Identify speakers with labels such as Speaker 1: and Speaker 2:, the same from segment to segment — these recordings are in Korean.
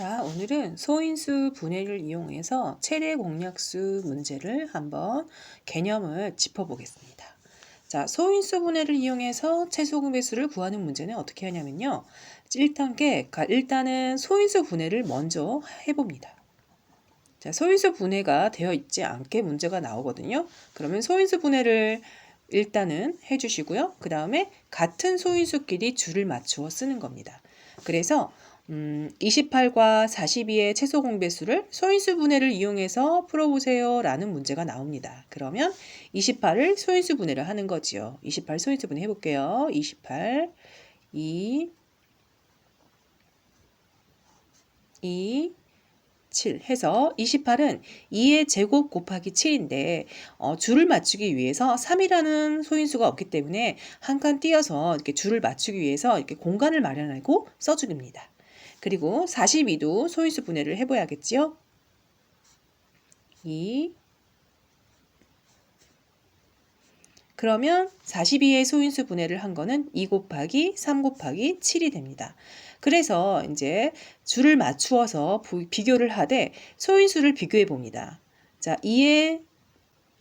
Speaker 1: 자, 오늘은 소인수 분해를 이용해서 최대 공약수 문제를 한번 개념을 짚어보겠습니다. 자, 소인수 분해를 이용해서 최소 공배수를 구하는 문제는 어떻게 하냐면요. 1단계, 일단은 소인수 분해를 먼저 해봅니다. 자, 소인수 분해가 되어 있지 않게 문제가 나오거든요. 그러면 소인수 분해를 일단은 해주시고요. 그 다음에 같은 소인수끼리 줄을 맞추어 쓰는 겁니다. 그래서 음, 28과 42의 최소 공배수를 소인수 분해를 이용해서 풀어보세요 라는 문제가 나옵니다. 그러면 28을 소인수 분해를 하는 거지요. 28 소인수 분해 해볼게요. 28, 2, 2, 7 해서 28은 2의 제곱 곱하기 7인데 어, 줄을 맞추기 위해서 3이라는 소인수가 없기 때문에 한 칸 띄어서 이렇게 줄을 맞추기 위해서 이렇게 공간을 마련하고 써줍니다. 그리고 42도 소인수 분해를 해봐야겠지요? 2 그러면 42의 소인수 분해를 한 거는 2 곱하기 3 곱하기 7이 됩니다. 그래서 이제 줄을 맞추어서 비교를 하되 소인수를 비교해 봅니다. 자, 2의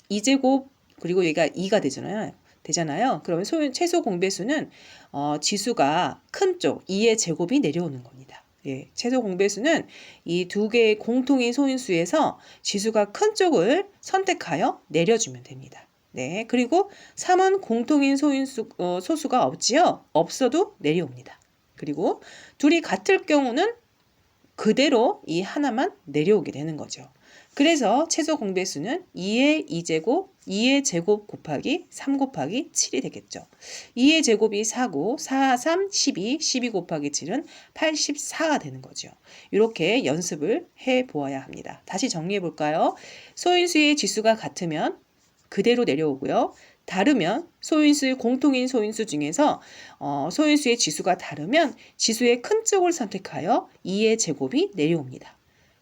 Speaker 1: 2제곱 그리고 얘가 2가 되잖아요. 되잖아요. 그러면 소, 최소 공배수는 어, 지수가 큰 쪽 2의 제곱이 내려오는 겁니다. 예, 최소 공배수는 이 두 개의 공통인 소인수에서 지수가 큰 쪽을 선택하여 내려주면 됩니다. 네, 그리고 3은 공통인 소인수, 어, 소수가 없지요? 없어도 내려옵니다. 그리고 둘이 같을 경우는 그대로 이 하나만 내려오게 되는 거죠. 그래서 최소 공배수는 2의 2제곱, 2의 제곱 곱하기 3 곱하기 7이 되겠죠. 2의 제곱이 4고 4, 3, 12, 12 곱하기 7은 84가 되는 거죠. 이렇게 연습을 해 보아야 합니다. 다시 정리해 볼까요? 소인수의 지수가 같으면 그대로 내려오고요. 다르면 소인수의 공통인 소인수 중에서 어, 소인수의 지수가 다르면 지수의 큰 쪽을 선택하여 2의 제곱이 내려옵니다.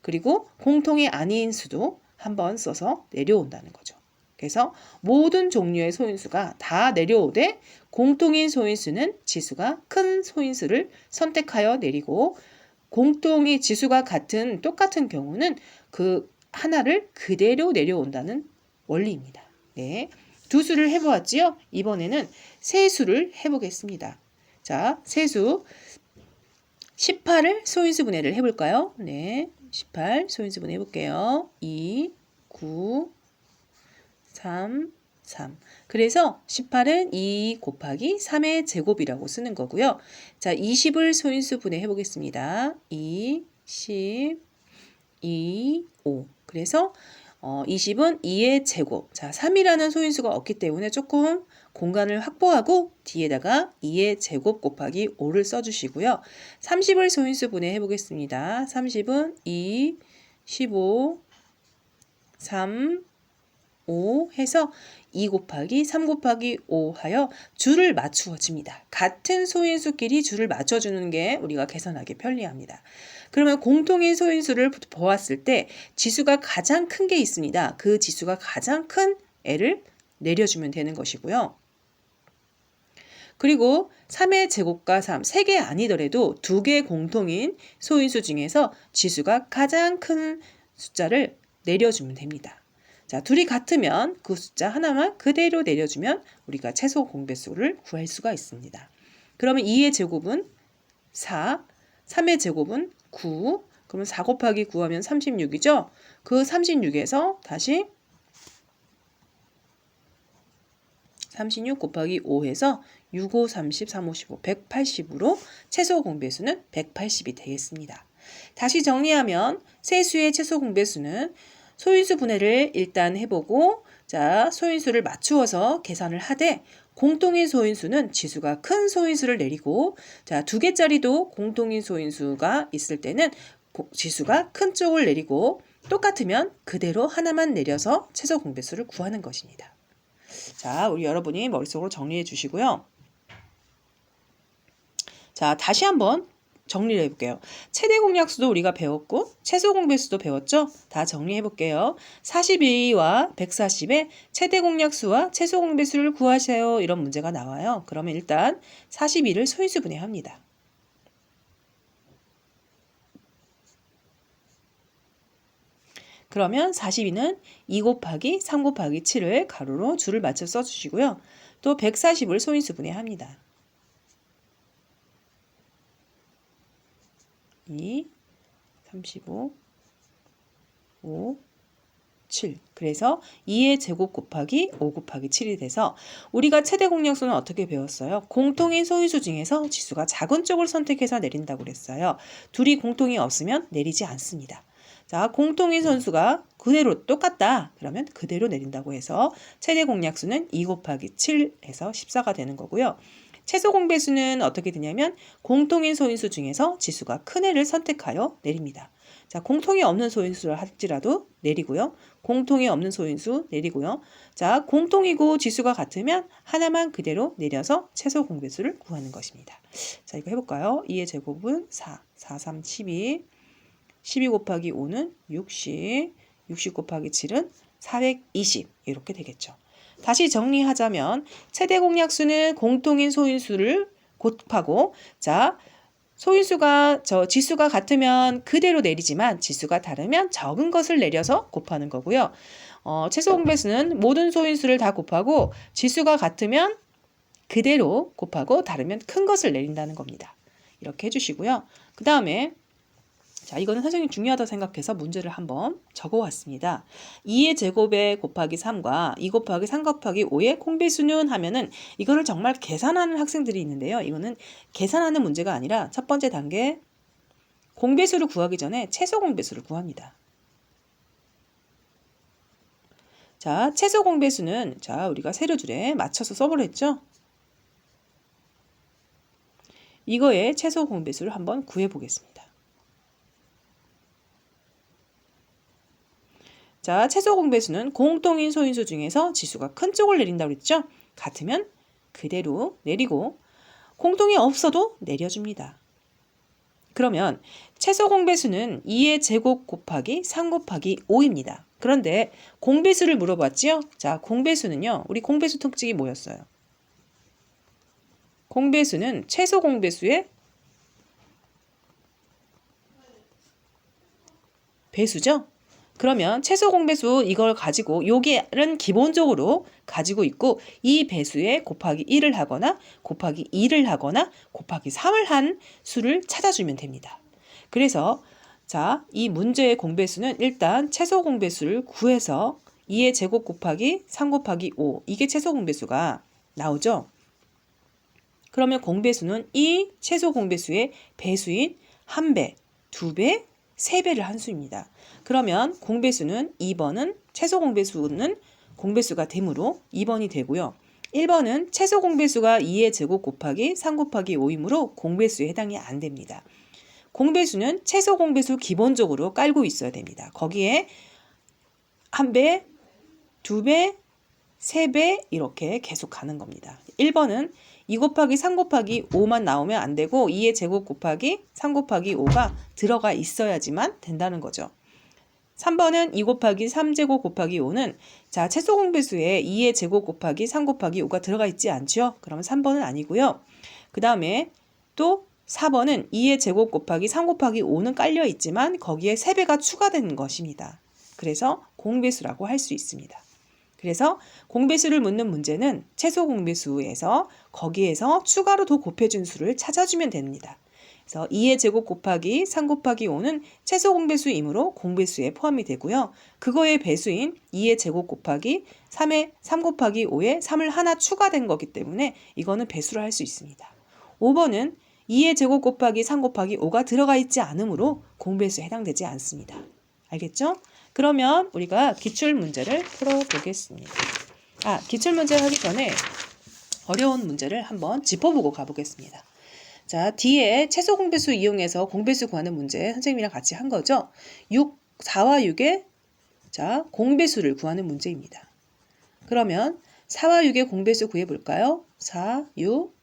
Speaker 1: 그리고 공통이 아닌 수도 한 번 써서 내려온다는 거죠. 그래서 모든 종류의 소인수가 다 내려오되 공통인 소인수는 지수가 큰 소인수를 선택하여 내리고 공통의 지수가 같은 똑같은 경우는 그 하나를 그대로 내려온다는 원리입니다. 네. 두 수를 해보았지요? 이번에는 세 수를 해보겠습니다. 자, 세 수 18을 소인수 분해를 해볼까요? 네. 18 소인수 분해 해볼게요. 2, 9, 3, 3. 그래서 18은 2 곱하기 3의 제곱이라고 쓰는 거고요. 자, 20을 소인수 분해 해보겠습니다. 2, 10, 2, 5. 그래서 어, 20은 2의 제곱. 자, 3이라는 소인수가 없기 때문에 조금 공간을 확보하고 뒤에다가 2의 제곱 곱하기 5를 써주시고요. 30을 소인수 분해해 보겠습니다. 30은 2, 15, 3, 5 해서 2 곱하기 3 곱하기 5 하여 줄을 맞추어집니다. 같은 소인수끼리 줄을 맞춰주는 게 우리가 계산하기 편리합니다. 그러면 공통인 소인수를 보았을 때 지수가 가장 큰 게 있습니다. 그 지수가 가장 큰 애를 내려주면 되는 것이고요. 그리고 3의 제곱과 3, 3개 아니더라도 두개 공통인 소인수 중에서 지수가 가장 큰 숫자를 내려주면 됩니다. 자, 둘이 같으면 그 숫자 하나만 그대로 내려주면 우리가 최소 공배수를 구할 수가 있습니다. 그러면 2의 제곱은 4, 3의 제곱은 9, 그러면 4 곱하기 9 하면 36이죠? 그 36에서 다시 36 곱하기 5 해서 6, 5, 30, 3, 5, 15, 180으로 최소 공배수는 180이 되겠습니다. 다시 정리하면 세수의 최소 공배수는 소인수 분해를 일단 해보고 자 소인수를 맞추어서 계산을 하되 공통인 소인수는 지수가 큰 소인수를 내리고 자두 개짜리도 공통인 소인수가 있을 때는 지수가 큰 쪽을 내리고 똑같으면 그대로 하나만 내려서 최소 공배수를 구하는 것입니다. 자, 우리 여러분이 머릿속으로 정리해 주시고요. 자, 다시 한번 정리를 해볼게요. 최대 공약수도 우리가 배웠고 최소 공배수도 배웠죠? 다 정리해 볼게요. 42와 140의 최대 공약수와 최소 공배수를 구하세요. 이런 문제가 나와요. 그러면 일단 42를 소인수 분해합니다. 그러면 42는 2 곱하기 3 곱하기 7을 가로로 줄을 맞춰 써주시고요. 또 140을 소인수 분해 합니다. 2, 35, 5, 7. 그래서 2의 제곱 곱하기 5 곱하기 7이 돼서 우리가 최대 공약수는 어떻게 배웠어요? 공통인 소인수 중에서 지수가 작은 쪽을 선택해서 내린다고 그랬어요. 둘이 공통이 없으면 내리지 않습니다. 자, 공통인 선수가 그대로 똑같다. 그러면 그대로 내린다고 해서 최대 공약수는 2 곱하기 7에서 14가 되는 거고요. 최소 공배수는 어떻게 되냐면 공통인 소인수 중에서 지수가 큰 애를 선택하여 내립니다. 자, 공통이 없는 소인수를 할지라도 내리고요. 공통이 없는 소인수 내리고요. 자, 공통이고 지수가 같으면 하나만 그대로 내려서 최소 공배수를 구하는 것입니다. 자, 이거 해볼까요? 2의 제곱은 4, 4, 3, 12, 12 곱하기 5는 60, 60 곱하기 7은 420 이렇게 되겠죠. 다시 정리하자면 최대 공약수는 공통인 소인수를 곱하고 자 소인수가 저 지수가 같으면 그대로 내리지만 지수가 다르면 적은 것을 내려서 곱하는 거고요. 어, 최소 공배수는 모든 소인수를 다 곱하고 지수가 같으면 그대로 곱하고 다르면 큰 것을 내린다는 겁니다. 이렇게 해주시고요. 그 다음에 자, 이거는 선생님 중요하다 생각해서 문제를 한번 적어 왔습니다. 2의 제곱에 곱하기 3과 2 곱하기 3 곱하기 5의 공배수는 하면은 이거를 정말 계산하는 학생들이 있는데요. 이거는 계산하는 문제가 아니라 첫 번째 단계 공배수를 구하기 전에 최소 공배수를 구합니다. 자, 최소 공배수는 자, 우리가 세로줄에 맞춰서 써보랬죠? 이거의 최소 공배수를 한번 구해 보겠습니다. 자, 최소 공배수는 공통인 소인수 중에서 지수가 큰 쪽을 내린다고 그랬죠? 같으면 그대로 내리고 공통이 없어도 내려줍니다. 그러면 최소 공배수는 2의 제곱 곱하기 3 곱하기 5입니다. 그런데 공배수를 물어봤지요? 자, 공배수는요. 우리 공배수 특징이 뭐였어요? 공배수는 최소 공배수의 배수죠? 그러면 최소 공배수 이걸 가지고 여기는 기본적으로 가지고 있고 이 배수에 곱하기 1을 하거나 곱하기 2를 하거나 곱하기 3을 한 수를 찾아주면 됩니다. 그래서 자, 이 문제의 공배수는 일단 최소 공배수를 구해서 2의 제곱 곱하기 3 곱하기 5 이게 최소 공배수가 나오죠. 그러면 공배수는 이 최소 공배수의 배수인 1배, 2배, 3배를 한 수입니다. 그러면 공배수는 2번은 최소 공배수는 공배수가 되므로 2번이 되고요. 1번은 최소 공배수가 2의 제곱 곱하기 3 곱하기 5이므로 공배수에 해당이 안 됩니다. 공배수는 최소 공배수 기본적으로 깔고 있어야 됩니다. 거기에 한 배, 두 배, 세 배 이렇게 계속 가는 겁니다. 1번은 2 곱하기 3 곱하기 5만 나오면 안 되고 2의 제곱 곱하기 3 곱하기 5가 들어가 있어야지만 된다는 거죠. 3번은 2 곱하기 3제곱 곱하기 5는 자 최소 공배수에 2의 제곱 곱하기 3 곱하기 5가 들어가 있지 않죠? 그러면 3번은 아니고요. 그 다음에 또 4번은 2의 제곱 곱하기 3 곱하기 5는 깔려 있지만 거기에 3배가 추가된 것입니다. 그래서 공배수라고 할 수 있습니다. 그래서 공배수를 묻는 문제는 최소 공배수에서 거기에서 추가로 더 곱해준 수를 찾아주면 됩니다. 그래서 2의 제곱 곱하기 3 곱하기 5는 최소 공배수이므로 공배수에 포함이 되고요. 그거의 배수인 2의 제곱 곱하기 3의 3 곱하기 5에 3을 하나 추가된 거기 때문에 이거는 배수를 할 수 있습니다. 5번은 2의 제곱 곱하기 3 곱하기 5가 들어가 있지 않으므로 공배수에 해당되지 않습니다. 알겠죠? 그러면 우리가 기출 문제를 풀어보겠습니다. 아, 기출 문제 하기 전에 어려운 문제를 한번 짚어보고 가보겠습니다. 자, 뒤에 최소 공배수 이용해서 공배수 구하는 문제 선생님이랑 같이 한 거죠. 6, 4와 6의 자, 공배수를 구하는 문제입니다. 그러면 4와 6의 공배수 구해 볼까요? 4, 6,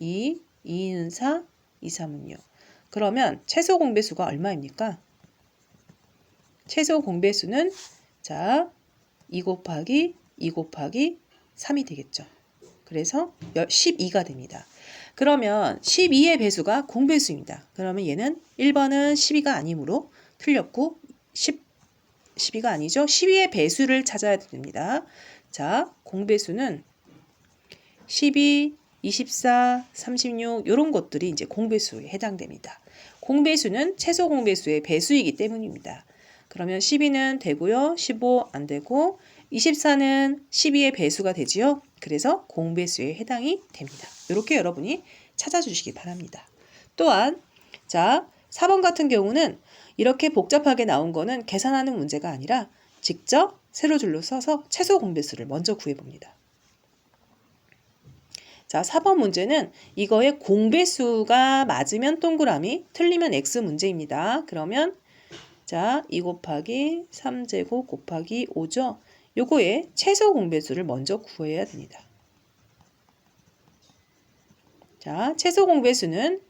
Speaker 1: 2, 2는 4, 2, 3은 6. 그러면 최소 공배수가 얼마입니까? 최소 공배수는 자, 2 곱하기 2 곱하기 3이 되겠죠. 그래서 12가 됩니다. 그러면 12의 배수가 공배수입니다. 그러면 얘는 1번은 12가 아니므로 틀렸고 10 12가 아니죠. 12의 배수를 찾아야 됩니다. 자, 공배수는 12, 24, 36 이런 것들이 이제 공배수에 해당됩니다. 공배수는 최소 공배수의 배수이기 때문입니다. 그러면 12는 되고요. 15 안 되고 24는 12의 배수가 되지요. 그래서 공배수에 해당이 됩니다. 이렇게 여러분이 찾아주시기 바랍니다. 또한 자 4번 같은 경우는 이렇게 복잡하게 나온 거는 계산하는 문제가 아니라 직접 세로줄로 써서 최소 공배수를 먼저 구해봅니다. 자, 4번 문제는 이거의 공배수가 맞으면 동그라미, 틀리면 x 문제입니다. 그러면 자, 2 곱하기 3제곱 곱하기 5죠. 요거의 최소 공배수를 먼저 구해야 됩니다. 자, 최소 공배수는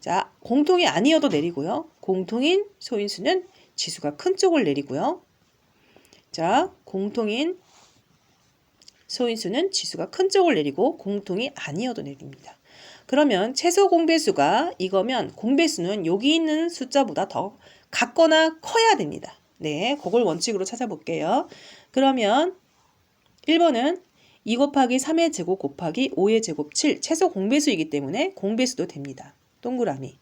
Speaker 1: 자, 공통이 아니어도 내리고요. 공통인 소인수는 지수가 큰 쪽을 내리고요. 자, 공통인 소인수는 지수가 큰 쪽을 내리고 공통이 아니어도 내립니다. 그러면 최소 공배수가 이거면 공배수는 여기 있는 숫자보다 더 같거나 커야 됩니다. 네, 그걸 원칙으로 찾아볼게요. 그러면 1번은 2 곱하기 3의 제곱 곱하기 5의 제곱 7 최소 공배수이기 때문에 공배수도 됩니다. 동그라미.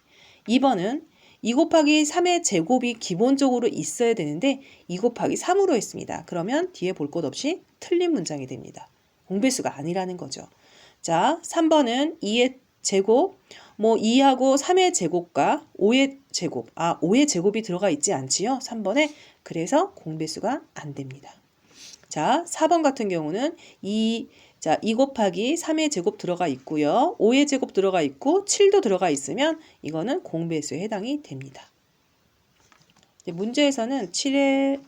Speaker 1: 2번은 2 곱하기 3의 제곱이 기본적으로 있어야 되는데 2 곱하기 3으로 했습니다. 그러면 뒤에 볼 것 없이 틀린 문장이 됩니다. 공배수가 아니라는 거죠. 자, 3번은 2의 제곱, 뭐 2하고 3의 제곱과 5의 제곱, 아 5의 제곱이 들어가 있지 않지요? 3번에 그래서 공배수가 안 됩니다. 자, 4번 같은 경우는 2, 자, 2 곱하기 3의 제곱 들어가 있고요. 5의 제곱 들어가 있고 7도 들어가 있으면 이거는 공배수에 해당이 됩니다. 문제에서는 7의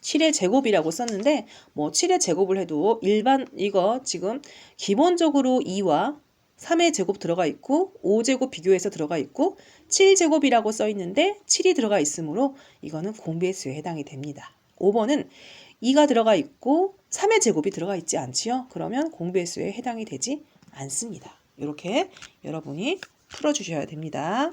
Speaker 1: 7의 제곱이라고 썼는데 뭐 7의 제곱을 해도 일반 이거 지금 기본적으로 2와 3의 제곱 들어가 있고 5제곱 비교해서 들어가 있고 7제곱이라고 써 있는데 7이 들어가 있으므로 이거는 공배수에 해당이 됩니다. 5번은 2가 들어가 있고 3의 제곱이 들어가 있지 않지요? 그러면 공배수에 해당이 되지 않습니다. 이렇게 여러분이 풀어주셔야 됩니다.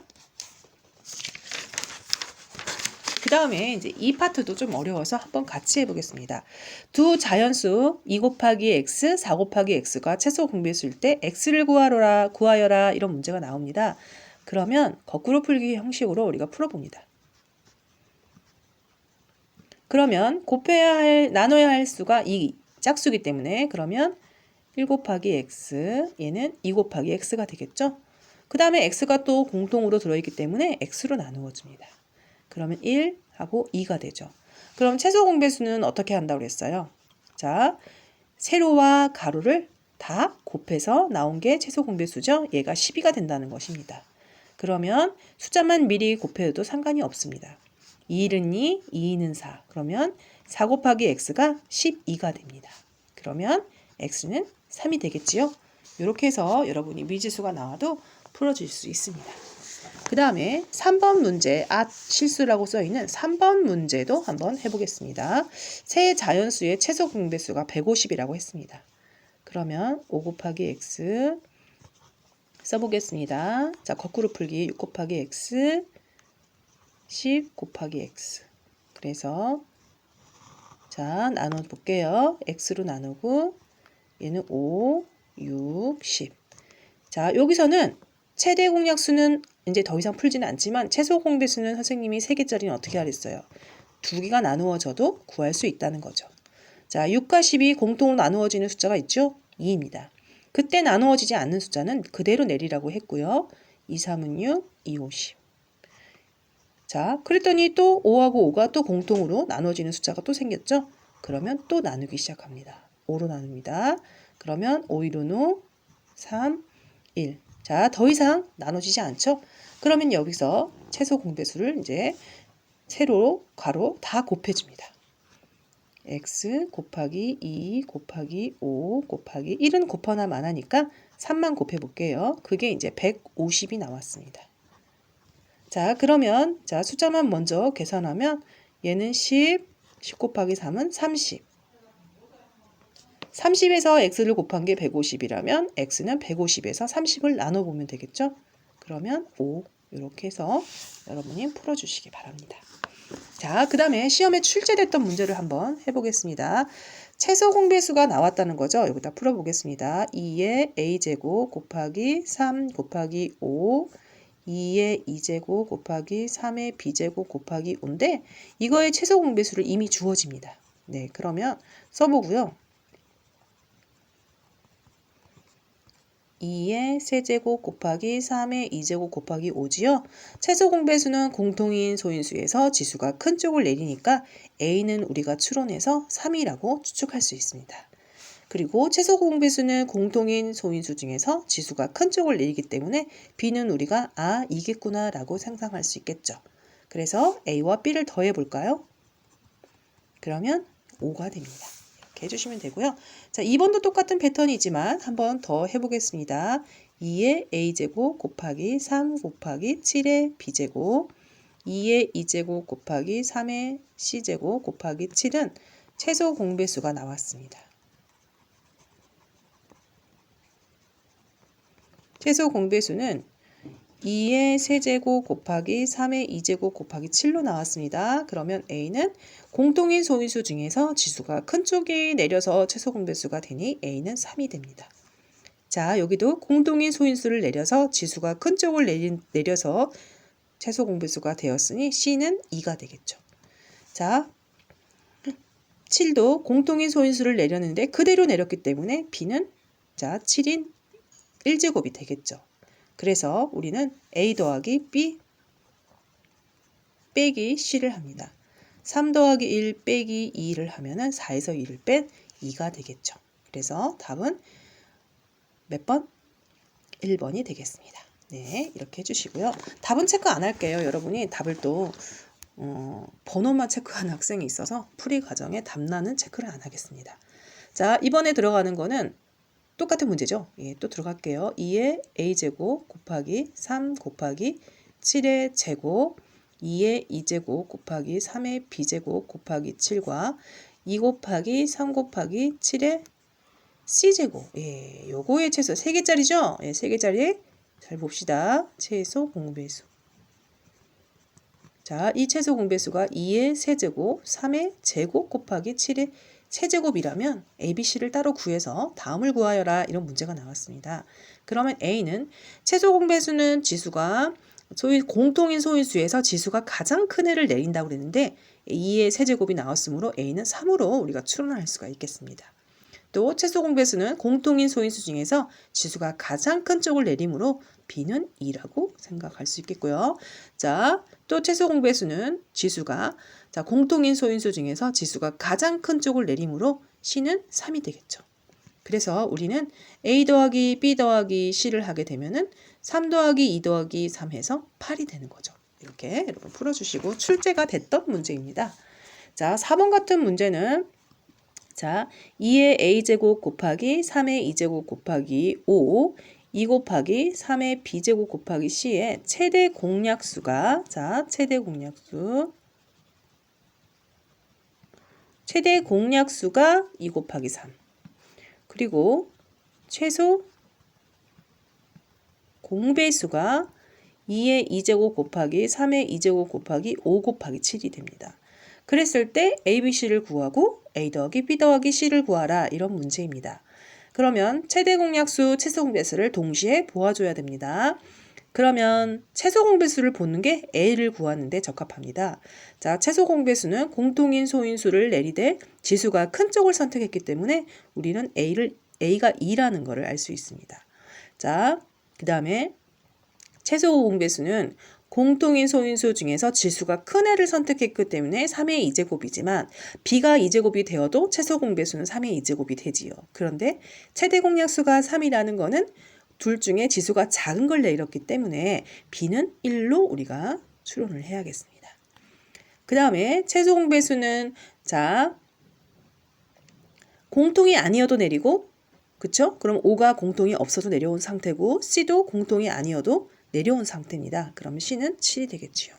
Speaker 1: 그 다음에 이제 이 파트도 좀 어려워서 한번 같이 해보겠습니다. 두 자연수 2 곱하기 x, 4 곱하기 x가 최소 공배수일 때 x를 구하라, 구하여라 이런 문제가 나옵니다. 그러면 거꾸로 풀기 형식으로 우리가 풀어봅니다. 그러면 곱해야 할, 나눠야 할 수가 이 짝수기 때문에 그러면 1 곱하기 x, 얘는 2 곱하기 x가 되겠죠? 그 다음에 x가 또 공통으로 들어있기 때문에 x로 나누어집니다. 그러면 1 하고 2가 되죠. 그럼 최소 공배수는 어떻게 한다고 그랬어요? 자, 세로와 가로를 다 곱해서 나온 게 최소 공배수죠. 얘가 12가 된다는 것입니다. 그러면 숫자만 미리 곱해도 상관이 없습니다. 2는 2, 2는 4. 그러면 4 곱하기 x가 12가 됩니다. 그러면 x는 3이 되겠지요. 이렇게 해서 여러분이 미지수가 나와도 풀어줄 수 있습니다. 그 다음에 3번 문제, 아 실수라고 써있는 3번 문제도 한번 해보겠습니다. 세 자연수의 최소 공배수가 150이라고 했습니다. 그러면 5 곱하기 x 써보겠습니다. 자, 거꾸로 풀기 6 곱하기 x 10 곱하기 x 그래서 자 나눠 볼게요. x로 나누고 얘는 5, 6, 10. 자 여기서는 최대 공약수는 이제 더 이상 풀지는 않지만 최소 공배수는 선생님이 3개짜리는 어떻게 하랬어요? 두 개가 나누어져도 구할 수 있다는 거죠. 자 6과 10이 공통으로 나누어지는 숫자가 있죠? 2입니다. 그때 나누어지지 않는 숫자는 그대로 내리라고 했고요. 2, 3은 6, 2, 5, 10. 자, 그랬더니 또 5하고 5가 또 공통으로 나눠지는 숫자가 또 생겼죠? 그러면 또 나누기 시작합니다. 5로 나눕니다. 그러면 5, 1은 5, 3, 1. 자, 더 이상 나눠지지 않죠? 그러면 여기서 최소 공배수를 이제 세로, 괄호 다 곱해줍니다. X 곱하기 2 곱하기 5 곱하기 1은 곱하나 마나니까 3만 곱해 볼게요. 그게 이제 150이 나왔습니다. 자, 그러면 자 숫자만 먼저 계산하면 얘는 10, 10 곱하기 3은 30. 30에서 x를 곱한 게 150이라면 x는 150에서 30을 나눠보면 되겠죠? 그러면 5 이렇게 해서 여러분이 풀어주시기 바랍니다. 자, 그 다음에 시험에 출제됐던 문제를 한번 해보겠습니다. 최소 공배수가 나왔다는 거죠. 여기다 풀어보겠습니다. 2의 a제곱 곱하기 3 곱하기 5 2의 2제곱 곱하기 3의 b제곱 곱하기 5인데 이거의 최소 공배수를 이미 주어집니다. 네, 그러면 써보고요. 2의 세제곱 곱하기 3의 2제곱 곱하기 5지요. 최소 공배수는 공통인 소인수에서 지수가 큰 쪽을 내리니까 A는 우리가 추론해서 3이라고 추측할 수 있습니다. 그리고 최소 공배수는 공통인 소인수 중에서 지수가 큰 쪽을 내리기 때문에 B는 우리가 아 이겠구나 라고 상상할 수 있겠죠. 그래서 A와 B를 더해 볼까요? 그러면 5가 됩니다. 이렇게 해주시면 되고요. 자, 2번도 똑같은 패턴이지만 한 번 더 해보겠습니다. 2의 a제곱 곱하기 3 곱하기 7의 b제곱 2의 2제곱 곱하기 3의 c제곱 곱하기 7은 최소 공배수가 나왔습니다. 최소 공배수는 2의 세제곱 곱하기 3의 2제곱 곱하기 7로 나왔습니다. 그러면 A는 공통인 소인수 중에서 지수가 큰 쪽이 내려서 최소 공배수가 되니 A는 3이 됩니다. 자, 여기도 공통인 소인수를 내려서 지수가 큰 쪽을 내린, 내려서 최소 공배수가 되었으니 C는 2가 되겠죠. 자, 7도 공통인 소인수를 내렸는데 그대로 내렸기 때문에 B는 자, 7인 1제곱이 되겠죠. 그래서 우리는 A 더하기 B 빼기 C를 합니다. 3 더하기 1 빼기 2를 하면은 4에서 2를 뺀 2가 되겠죠. 그래서 답은 몇 번? 1번이 되겠습니다. 네, 이렇게 해주시고요. 답은 체크 안 할게요. 여러분이 답을 또 어, 번호만 체크하는 학생이 있어서 풀이 과정에 답란은 체크를 안 하겠습니다. 자, 이번에 들어가는 거는 똑같은 문제죠. 예, 또 들어갈게요. 2의 a제곱 곱하기 3 곱하기 7의 제곱 2의 2제곱 곱하기 3의 b제곱 곱하기 7과 2 곱하기 3 곱하기 7의 c제곱. 예, 요거의 최소 3개짜리죠? 예, 3개짜리 잘 봅시다. 최소 공배수. 자, 이 최소 공배수가 2의 세제곱, 3의 제곱 곱하기 7의 세제곱이라면 ABC를 따로 구해서 다음을 구하여라 이런 문제가 나왔습니다. 그러면 A는 최소 공배수는 지수가 소위 공통인 소인수에서 지수가 가장 큰 애를 내린다고 그랬는데 2의 세제곱이 나왔으므로 A는 3으로 우리가 추론할 수가 있겠습니다. 또 최소 공배수는 공통인 소인수 중에서 지수가 가장 큰 쪽을 내리므로 B는 2라고 생각할 수 있겠고요. 자, 또 최소 공배수는 지수가 자, 공통인 소인수 중에서 지수가 가장 큰 쪽을 내리므로 C는 3이 되겠죠. 그래서 우리는 A 더하기 B 더하기 C를 하게 되면은 3 더하기 2 더하기 3 해서 8이 되는 거죠. 이렇게 여러분 풀어주시고 출제가 됐던 문제입니다. 자, 4번 같은 문제는 자, 2의 a제곱 곱하기 3의 2제곱 곱하기 5, 2 곱하기 3의 b제곱 곱하기 c의 최대 공약수가 자, 최대 공약수 최대 공약수가 2 곱하기 3 그리고 최소 공배수가 2의 2제곱 곱하기 3의 2제곱 곱하기 5 곱하기 7이 됩니다. 그랬을 때 ABC를 구하고 A 더하기 B 더하기 C를 구하라 이런 문제입니다. 그러면 최대 공약수, 최소 공배수를 동시에 보아줘야 됩니다. 그러면 최소 공배수를 보는 게 A를 구하는데 적합합니다. 자, 최소 공배수는 공통인 소인수를 내리되 지수가 큰 쪽을 선택했기 때문에 우리는 A를 A가 2라는 것을 알 수 있습니다. 자, 그 다음에 최소 공배수는 공통인 소인수 중에서 지수가 큰 애를 선택했기 때문에 3의 2제곱이지만 b가 2제곱이 되어도 최소 공배수는 3의 2제곱이 되지요. 그런데 최대 공약수가 3이라는 거는 둘 중에 지수가 작은 걸 내렸기 때문에 b는 1로 우리가 추론을 해야겠습니다. 그 다음에 최소 공배수는 자 공통이 아니어도 내리고 그쵸? 그럼 5가 공통이 없어도 내려온 상태고 C도 공통이 아니어도 내려온 상태입니다. 그러면 C는 7이 되겠지요.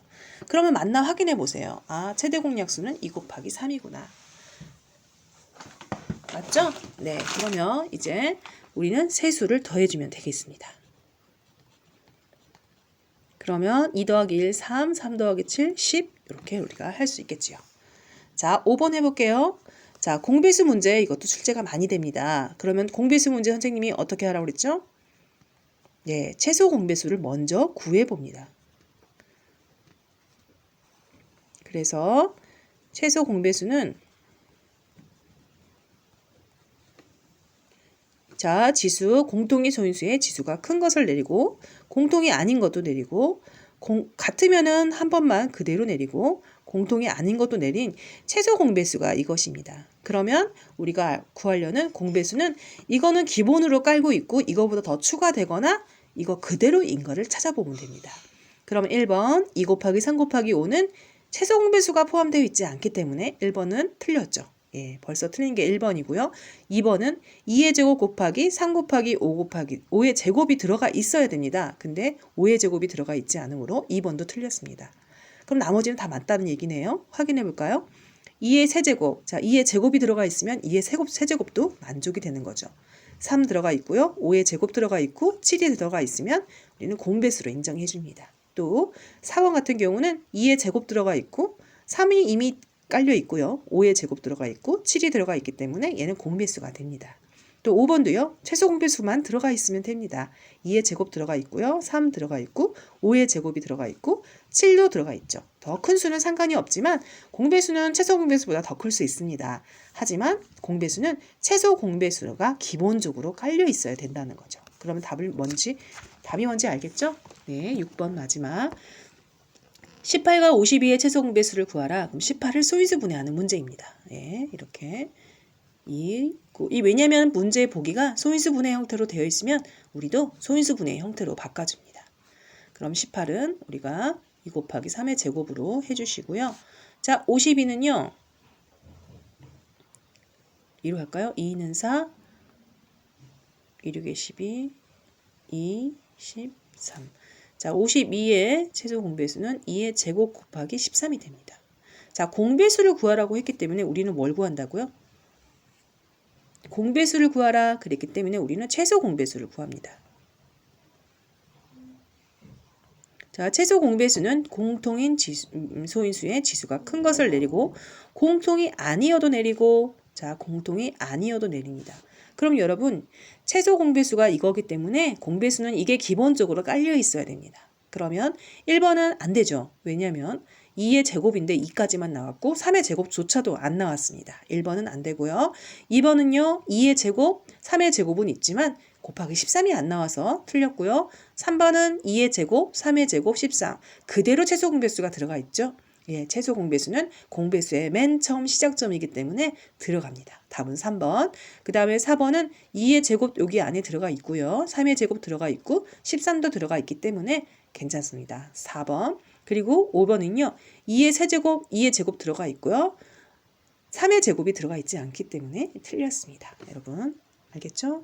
Speaker 1: 그러면 맞나 확인해 보세요. 아, 최대 공약수는 2 곱하기 3이구나. 맞죠? 네, 그러면 이제 우리는 세수를 더해주면 되겠습니다. 그러면 2 더하기 1, 3, 3 더하기 7, 10 이렇게 우리가 할 수 있겠지요. 자, 5번 해볼게요. 자, 공배수 문제 이것도 출제가 많이 됩니다. 그러면 공배수 문제 선생님이 어떻게 하라고 그랬죠? 네, 최소 공배수를 먼저 구해 봅니다. 그래서 최소 공배수는 자, 지수 공통의 소인수의 지수가 큰 것을 내리고 공통이 아닌 것도 내리고 공, 같으면은 한 번만 그대로 내리고 공통이 아닌 것도 내린 최소 공배수가 이것입니다. 그러면 우리가 구하려는 공배수는 이거는 기본으로 깔고 있고 이거보다 더 추가되거나 이거 그대로인 거를 찾아보면 됩니다. 그러면 1번 2 곱하기 3 곱하기 5는 최소 공배수가 포함되어 있지 않기 때문에 1번은 틀렸죠. 예, 벌써 틀린 게 1번이고요. 2번은 2의 제곱 곱하기 3 곱하기 5 곱하기 5의 제곱이 들어가 있어야 됩니다. 근데 5의 제곱이 들어가 있지 않으므로 2번도 틀렸습니다. 그럼 나머지는 다 맞다는 얘기네요. 확인해 볼까요? 2의 세제곱. 자, 2의 제곱이 들어가 있으면 2의 세곱, 세제곱도 만족이 되는 거죠. 3 들어가 있고요. 5의 제곱 들어가 있고 7이 들어가 있으면 우리는 공배수로 인정해 줍니다. 또 4번 같은 경우는 2의 제곱 들어가 있고 3이 이미 깔려 있고요. 5의 제곱 들어가 있고 7이 들어가 있기 때문에 얘는 공배수가 됩니다. 또 5번도요. 최소 공배수만 들어가 있으면 됩니다. 2의 제곱 들어가 있고요. 3 들어가 있고 5의 제곱이 들어가 있고 7도 들어가 있죠. 더 큰 수는 상관이 없지만 공배수는 최소 공배수보다 더 클 수 있습니다. 하지만 공배수는 최소 공배수가 기본적으로 깔려 있어야 된다는 거죠. 그러면 답을 뭔지 답이 뭔지 알겠죠? 네, 6번 마지막. 18과 52의 최소 공배수를 구하라. 그럼 18을 소인수 분해하는 문제입니다. 네, 이렇게 이, 이 왜냐하면 문제 보기가 소인수 분해 형태로 되어 있으면 우리도 소인수 분해 형태로 바꿔줍니다. 그럼 18은 우리가 2 곱하기 3의 제곱으로 해주시고요. 자, 52는요. 2로 할까요? 2는 4, 2, 6에 12, 2, 13. 자, 52의 최소 공배수는 2의 제곱 곱하기 13이 됩니다. 자, 공배수를 구하라고 했기 때문에 우리는 뭘 구한다고요? 공배수를 구하라 그랬기 때문에 우리는 최소 공배수를 구합니다. 자, 최소 공배수는 공통인 지수, 음, 소인수의 지수가 큰 것을 내리고 공통이 아니어도 내리고 자, 공통이 아니어도 내립니다. 그럼 여러분, 최소 공배수가 이거기 때문에 공배수는 이게 기본적으로 깔려 있어야 됩니다. 그러면 1번은 안 되죠. 왜냐면 2의 제곱인데 2까지만 나왔고 3의 제곱조차도 안 나왔습니다. 1번은 안 되고요. 2번은요. 2의 제곱, 3의 제곱은 있지만 곱하기 13이 안 나와서 틀렸고요. 3번은 2의 제곱, 3의 제곱 13. 그대로 최소 공배수가 들어가 있죠. 예, 최소 공배수는 공배수의 맨 처음 시작점이기 때문에 들어갑니다. 답은 3번. 그 다음에 4번은 2의 제곱 여기 안에 들어가 있고요. 3의 제곱 들어가 있고 13도 들어가 있기 때문에 괜찮습니다. 4번. 그리고 5번은요. 2의 세제곱, 2의 제곱 들어가 있고요. 3의 제곱이 들어가 있지 않기 때문에 틀렸습니다. 여러분 알겠죠?